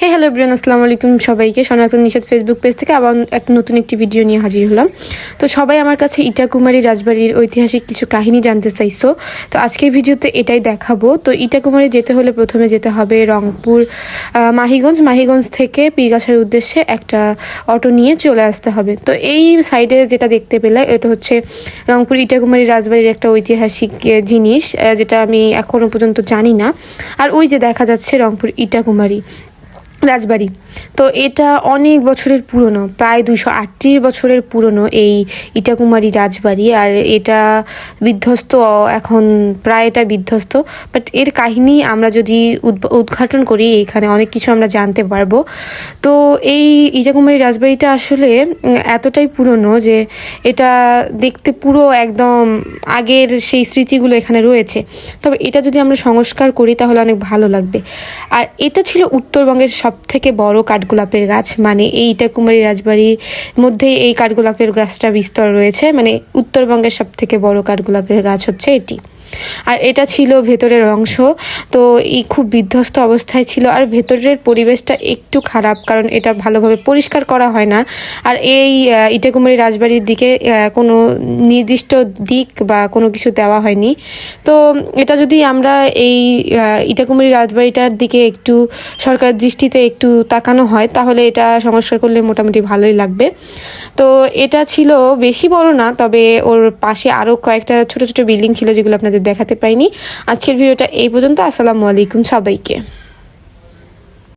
হে hello Brian আসসালামু আলাইকুম সবাইকে সনাতন নিষেধ ফেসবুক পেজ থেকে আবার একটা নতুন একটি ভিডিও নিয়ে হাজির হলাম। তো সবাই আমার কাছে ইটাকুমারী রাজবাড়ির ঐতিহাসিক কিছু কাহিনী জানতে চাইছো। তো আজকের ভিডিওতে এটাই দেখাবো। তো ইটাকুমারী যেতে হলে প্রথমে যেতে হবে রংপুর মাহিগঞ্জ। মাহিগঞ্জ থেকে পীরগাছার উদ্দেশ্যে একটা অটো নিয়ে চলে আসতে হবে। তো এই সাইডে যেটা দেখতে পেলে, এটা হচ্ছে রংপুর ইটাকুমারী রাজবাড়ির একটা ঐতিহাসিক জিনিস যেটা আমি এখনও পর্যন্ত জানি না। আর ওই যে দেখা যাচ্ছে রংপুর ইটাকুমারী। রাজবাড়ি। তো এটা অনেক বছরের পুরনো, প্রায় দুশো আটত্রিশ বছরের পুরনো এই ইটাকুমারী রাজবাড়ি। আর এটা বিধ্বস্ত, এখন প্রায় এটা বিধ্বস্ত। বাট এর কাহিনী আমরা যদি উদ্ঘাটন করি, এখানে অনেক কিছু আমরা জানতে পারব। তো এই ইটাকুমারী রাজবাড়িটা আসলে এতটাই পুরনো যে এটা দেখতে পুরো একদম আগের সেই স্মৃতিগুলো এখানে রয়েছে। তবে এটা যদি আমরা সংস্কার করি, তাহলে অনেক ভালো লাগবে। আর এটা ছিল উত্তরবঙ্গের সব থেকে বড় কাঠগোলাপের গাছ মানে এই ইটাকুমারী রাজবাড়ির মধ্যেই এই কাঠগোলাপের গাছটা বিস্তর রয়েছে মানে উত্তরবঙ্গের সব থেকে বড় কাঠগোলাপের গাছ হচ্ছে এটি। আর এটা ছিল ভেতরের অংশ, তো এই খুব বিধ্বস্ত অবস্থায় ছিল। আর ভেতরের পরিবেশটা একটু খারাপ, কারণ এটা ভালোভাবে পরিষ্কার করা হয় না। আর এই ইটাকুমারী রাজবাড়ির দিকে কোনো নির্দিষ্ট দিক বা কোনো কিছু দেওয়া হয়নি। তো এটা যদি আমরা এই ইটাকুমারী রাজবাড়িটার দিকে একটু সরকার দৃষ্টিতে একটু তাকানো হয়, তাহলে এটা সংস্কার করলে মোটামুটি ভালোই লাগবে। তো এটা ছিল বেশি বড় না, তবে ওর পাশে আরও কয়েকটা ছোট ছোট বিল্ডিং ছিল যেগুলো আপনাদের দেখাতে পাইনি। আজকের ভিডিওটা এই পর্যন্ত। আসসালামু আলাইকুম সবাইকে।